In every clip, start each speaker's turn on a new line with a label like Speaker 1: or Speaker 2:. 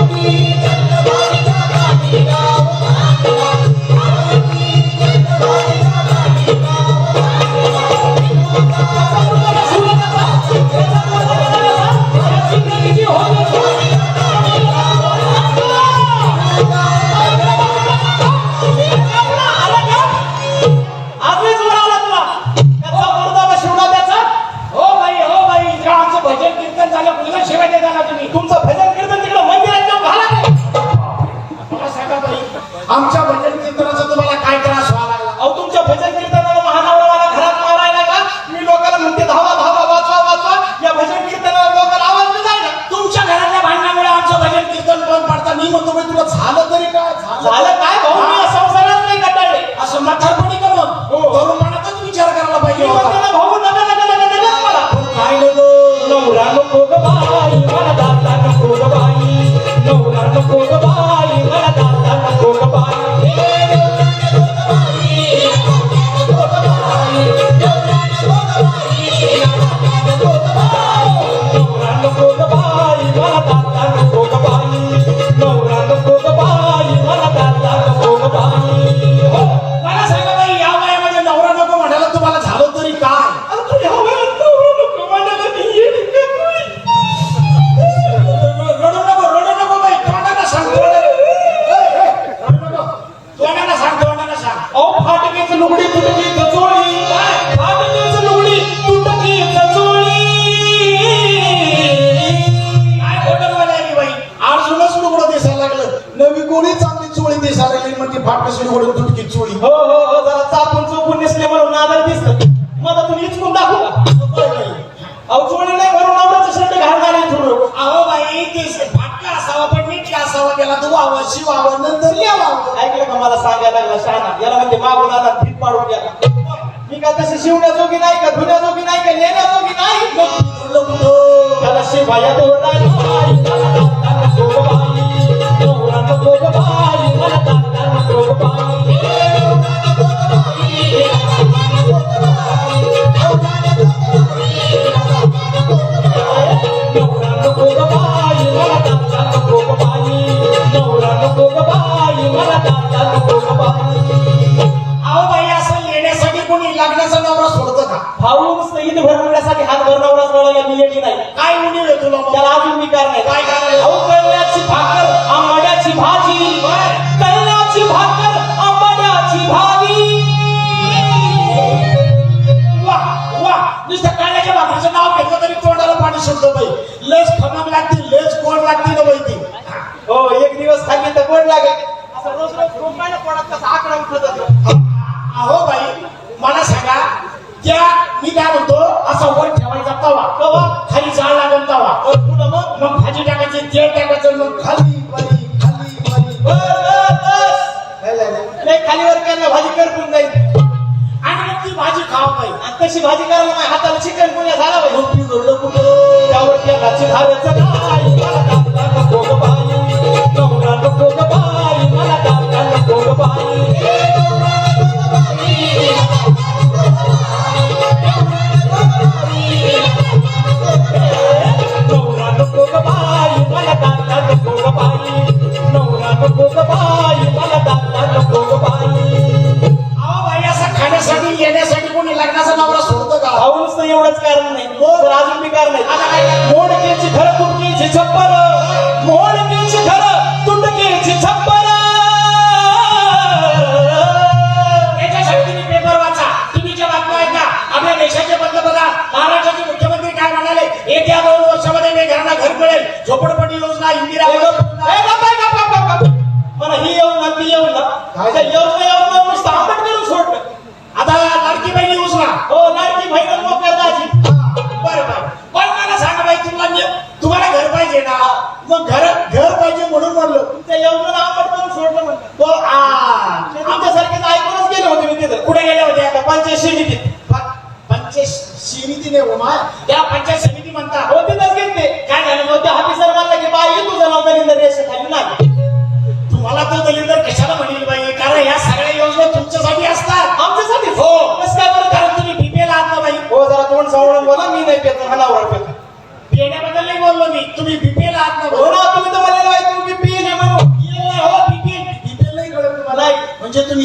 Speaker 1: Música चोळी
Speaker 2: दिसायला लागली म्हणजे फाटकशी लुगडं तुटकी चोळी.
Speaker 1: हो हो हो जरा चापून चोपून नेसले म्हणून नादर दिसत. मला तुम्ही इचकून दाखवू का. अहो चोळी नाही भरून आवडाचं शर्ट घालून आले थोडं.
Speaker 2: अहो बाई ते फाटका असावा पण नीटला असावा त्याला तू वावा शिवावा नंतर लिहावा.
Speaker 1: ऐकलं का मला सांगायला लागला शहाणा? याला म्हणते मागून आला भीत पाडून गेला मी का तशी शिवण्याजोगी नाही का धुण्याजोगी नाही का लेण्याजोगी नाही? त्याला शिवाया बाई भरवण्यासाठी हात भरणावरा सोडायला मी येडी नाही.
Speaker 2: काय आहे तुला?
Speaker 1: त्याला अजून विकार नाही.
Speaker 2: काय कारण तवा खाली जाळ लागून तवा
Speaker 1: मग?
Speaker 2: भाजी टाकायची तेल
Speaker 1: नुसतं एवढंच कारण नाही. तर अजून बी कारण नाही? मोडकेची घर तुटकेची छप्पर. मोडकेची घर तुटकेची छप्पर.
Speaker 2: तुम्ही पेपर वाचा. बातम्या ऐका आपल्या देशाचे पंतप्रधान महाराष्ट्राचे मुख्यमंत्री काय म्हणाले? येत्या दोन वर्षामध्ये घर मिळेल. झोपडपट्टी योजना इंदिरा.
Speaker 1: मला ही ना ती ना योजना
Speaker 2: मग घर घर पाहिजे म्हणून म्हणलं.
Speaker 1: त्या योजना आंबट करून सोडलं म्हणलं.
Speaker 2: तो आ
Speaker 1: आमच्यासारखेच ऐकूनच गेले होते मी तिथं.
Speaker 2: कुठे गेले होते
Speaker 1: त्या पंचायत समितीत.
Speaker 2: पंचायत समितीने उमा त्या पंचायत समिती म्हणतात
Speaker 1: हो तिथंच घेतले काय झालं? मग त्या ऑफिसर म्हणला की बाई तुझं नाव दलिंदर रेषे खाली नाही
Speaker 2: तुम्हाला तो दलिंदर कशाला म्हणेल बाई? कारण ह्या सगळ्या योजना तुमच्यासाठी असतात.
Speaker 1: आमच्यासाठी?
Speaker 2: हो.
Speaker 1: कसं काय बरं?
Speaker 2: कारण तुम्ही बीपीएल आहात ना बाई.
Speaker 1: हो जरा तोंड सावळून बोला मी नाही पेतो हा नावर पेतो.
Speaker 2: पिण्याबद्दल नाही बोललो मी. तुम्ही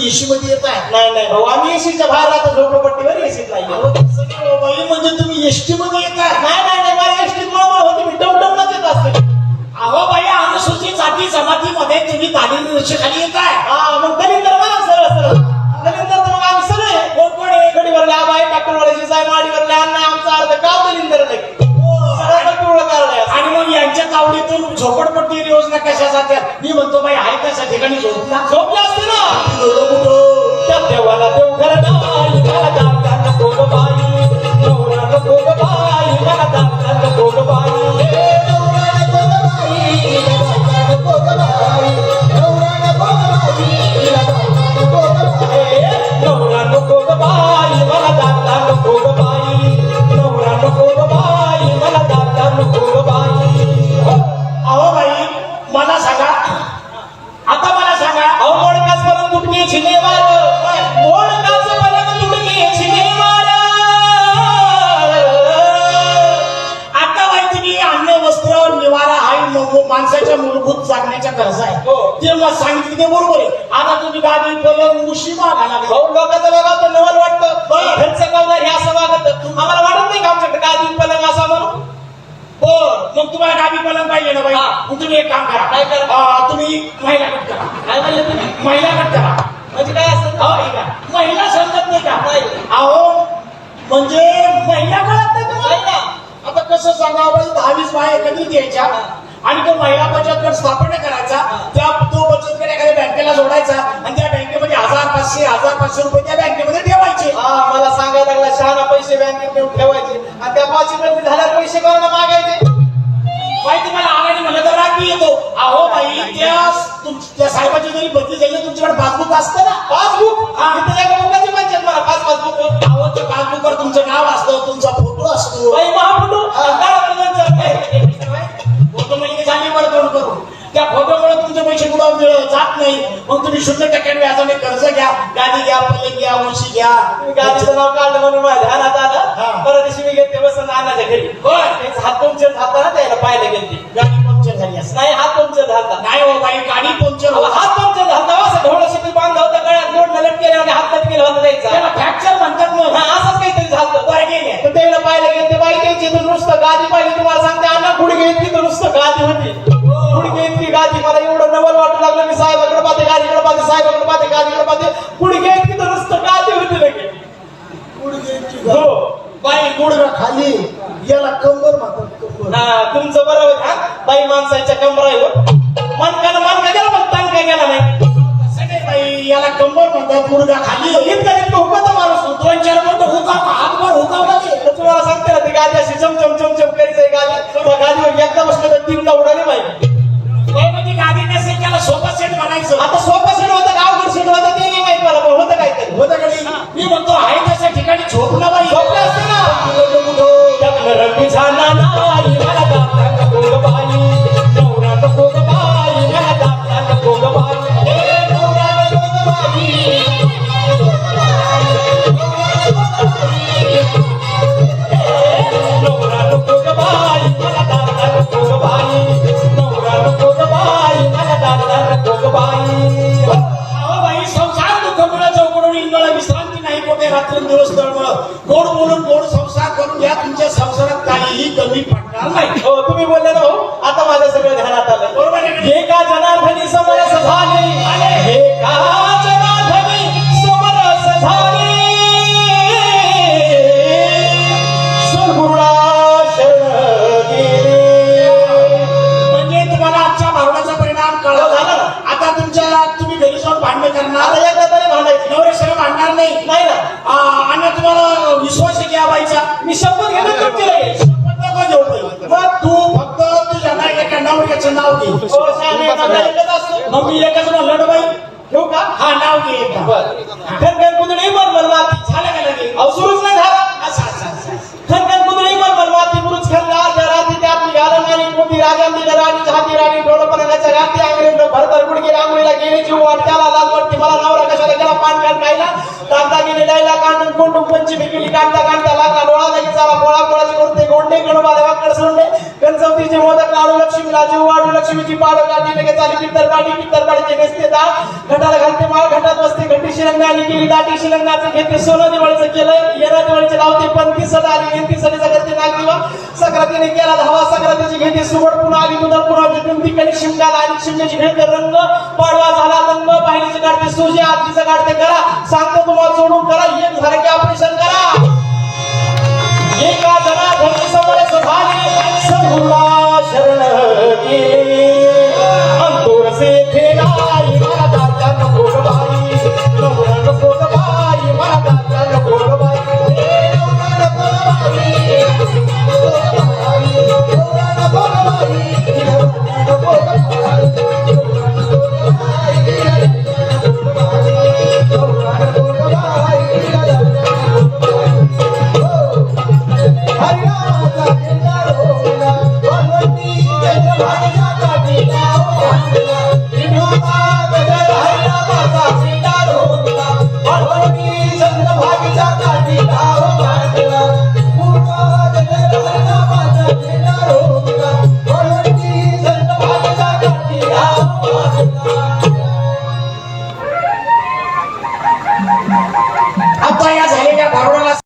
Speaker 2: एसी मध्ये येत आहे?
Speaker 1: नाही नाही भाऊ आम्ही एसीच्या बाहेर राहतो झोपडपट्टीवर एसीत नाही
Speaker 2: अहो, तसं नाही हो बाई म्हणजे तुम्ही एसटी मध्ये येत आहे?
Speaker 1: नाही नाही नाही मला एसटीत मळमळ होती मी टमटमच येत असते.
Speaker 2: अहो बाई अनुसूचित जाती जमातीमध्ये तुम्ही दारिद्र्य रेषेखाली येत आहे?
Speaker 1: हा मग दलिंदर म्हणा सरळ सरळ. दलिंदर तर मग आम्ही सगळे.
Speaker 2: कोण कोण आहे?
Speaker 1: गडीवर लाभ आहे ट्रॅक्टरवर जाय माडीवर लहान नाही आमचा अर्ध दलिंदर पिवळं कारण आहे.
Speaker 2: आणि मग यांच्या तावडीतून झोपडपट्टी योजना कशासाठी मी म्हणतो बाई आहे कशा ठिकाणी झोपला? माणसाच्या मूलभूत जगण्याच्या गरजा आहे
Speaker 1: हो.
Speaker 2: मग सांगितलं ते बरोबर आहे. आता तुम्ही गाडी पलंग उशी मागा लागला.
Speaker 1: भाऊ लोकांचं बघा तर नवल वाटतं.
Speaker 2: बरं.
Speaker 1: घरचं गावदार हे असं वागत आम्हाला वाटत नाही का आमच्याकडे पलंग असा म्हणून?
Speaker 2: बर. मग तुम्हाला पलंग पाहिजे ना बाई? तुम्ही एक काम करा.
Speaker 1: काय करा?
Speaker 2: तुम्ही महिला कट करा.
Speaker 1: काय म्हणले तुम्ही?
Speaker 2: महिला कट करा.
Speaker 1: म्हणजे काय असतं
Speaker 2: हो, का? महिला समजत नाही का?
Speaker 1: नाही.
Speaker 2: अहो म्हणजे महिला कळत नाही तुम्हाला?
Speaker 1: महिला.
Speaker 2: आता कसं सांगा बाई दहावीस बाया एकत्रित यायच्या आणि तो महिला बचत गट स्थापना करायचा त्या तो बचत गट एखाद्या बँकेला जोडायचा आणि त्या बँकेमध्ये हजार पाचशे हजार पाचशे रुपये त्या बँकेमध्ये ठेवायचे.
Speaker 1: हा मला सांगायला लागला शहाणा पैसे बँकेत नेऊन ठेवायचे आणि त्या पाच रुपये झाल्यावर पैसे कोणाला मागायचे?
Speaker 2: बाई तुम्हाला आगाने म्हणलं तर राग येतो. अहो बाई त्या त्या साहेबाची जरी बदली झाली तुमच्याकडे पासबुक असतं ना?
Speaker 1: पासबुक?
Speaker 2: हा.
Speaker 1: मुलाची पंचायत मला. पाच पासबुक.
Speaker 2: अहो त्या पासबुकवर तुमचं नाव असतं तुमचा फोटो असतो.
Speaker 1: महाफुटू
Speaker 2: फोटो? म्हणजे झाली वर तोंड करून त्या फोटोमुळे तुमचे पैसे कुठं मिळ- जात नाही. मग तुम्ही शून्य टक्क्याने व्याजाने कर्ज घ्या गाडी घ्या पलंग घ्या उशी घ्या.
Speaker 1: गाडीचं नाव काढलं म्हणून माझ्या ध्यानात
Speaker 2: हा.
Speaker 1: आलं परत दिवशी मी घेते बसून नानाच्या घरी. हात पंक्चर झाला ना त्याला पाहायला गेलते.
Speaker 2: गाडी पंक्चर झाली असं
Speaker 1: नाही हात झाला
Speaker 2: नाही हो बाई गाडी पंक्चर
Speaker 1: अहो,
Speaker 2: होत.
Speaker 1: हात पंक्चर झाला. असं ढोळ शिकून बांधलं होतं गळ्यात जोडलं लटकेलं आणि हात लटकेलं होतं
Speaker 2: त्याला
Speaker 1: द्यायचा
Speaker 2: फ्रॅक्चर म्हणतात मग.
Speaker 1: हा, असंच काहीतरी झालं.
Speaker 2: बरं गेले.
Speaker 1: तर त्याला पाहायला गेले ते बाई त्यांची तर नुसतं गादी पाहिजे तुम्हाला सांगते अण्णा गुडघे इतकी तर नुसतं गादी होती. गुडघे इतकी गादी. मला एवढं नवल वाटू लागलं. मी साहेबाकडे पाहते गादीकडे पाहते साहेबाकडे पाहते गादीकडे पाहते. गुडघे इतकी तर नुसतं गादी होती लगे हो.
Speaker 2: बाई गुडघा खाली. याला कंबर म्हणतात कंबर.
Speaker 1: हा तुमचं बरोबर. हा बाई माणसाच्या कमरा मनकाला हो. मनकानं मनका गेला पण तणका गेला नाही
Speaker 2: तसं बाई याला कंबर म्हणतात गुडघा खाली
Speaker 1: इतका इतकं हुकत माणूस
Speaker 2: दोन चार मोठं हुका हातभर हुकावला ते.
Speaker 1: तर सांगते ना ती गादी
Speaker 2: गोड बोलून गोड संसार करून घ्या तुमच्या संसारात काहीही कमी पडणार नाही.
Speaker 1: हो तुम्ही बोलले ना भाऊ आता माझ्या सगळं ध्यानात आलं.
Speaker 2: बरोबर आहे?
Speaker 1: हे का जनार्दनी समरस झाले? हे का जनार्दनी समरस झाले? सद्गुरुळा शरण गेले.
Speaker 2: म्हणजे तुम्हाला आजच्या भावनाचा परिणाम कळला
Speaker 1: हो, झाला ना.
Speaker 2: आता तुमच्या तुम्ही घरी जाऊन भांडण करणार?
Speaker 1: आता एकदा तरी भांडायची.
Speaker 2: नवरे सगळं भांडणार नाही.
Speaker 1: नाही ना.
Speaker 2: आ, तुम्हाला विश्वास घ्या बाईचा.
Speaker 1: मी शपथ लगेच
Speaker 2: शपथ नको घेऊ. मग तू फक्त तुझ्या ना एका नवऱ्याचं नाव घे.
Speaker 1: हो.
Speaker 2: मग मी एकच म्हणलं बाई
Speaker 1: ठेवू का?
Speaker 2: हा नाव घे.
Speaker 1: खनखन कुदळी मरमल माती
Speaker 2: झालं का लगे
Speaker 1: अहो सुरूच नाही झाला. खनखन कुदळी मरमल माती बुरुज खंदा त्या रात्री त्या आपली घालून आणि मोठी राजांनी राणी हाती राणी डोळपणाच्या गाठी अंगरेज भरतर गुडगे रांगोळीला गेली जीव वाट त्याला लाल वाटते. मला नवरा कशाला गेला? पान काढ खायला? कांदा गेले लायला गणोबा देवाकडे कडसोंडे गणचौतीचे मोदक लाडू लक्ष्मी जीव वाडू लक्ष्मीची पाड काढली लगेच आली पित्तर पाडी पित्तर पाडीचे नेसते दा. घटाला घालते माळ घटात बसते घटी शिरंगानी केली दाटी शिरंगाचं घेते सोनं दिवाळीचं केलं येणा दिवाळीचे लावते पंथी सड आली घेती सडीचा करते नागरिवा सक्रातीने केला धावा सक्रातीची घेते सुवड पुन्हा आली दुधाळ पुन्हा जिथून ठिकाणी शिमगाला आणि शिमग्याची घेते रंग पाडवा झाला रंग पाहिलीचं काढते सुजे आतलीचं काढते करा. सांगतो तुम्हाला सोडून करा एक झालं की ऑपरेशन करा. एका झाले शरण गेले अंतुरसे थे नाही मला नको ग बाई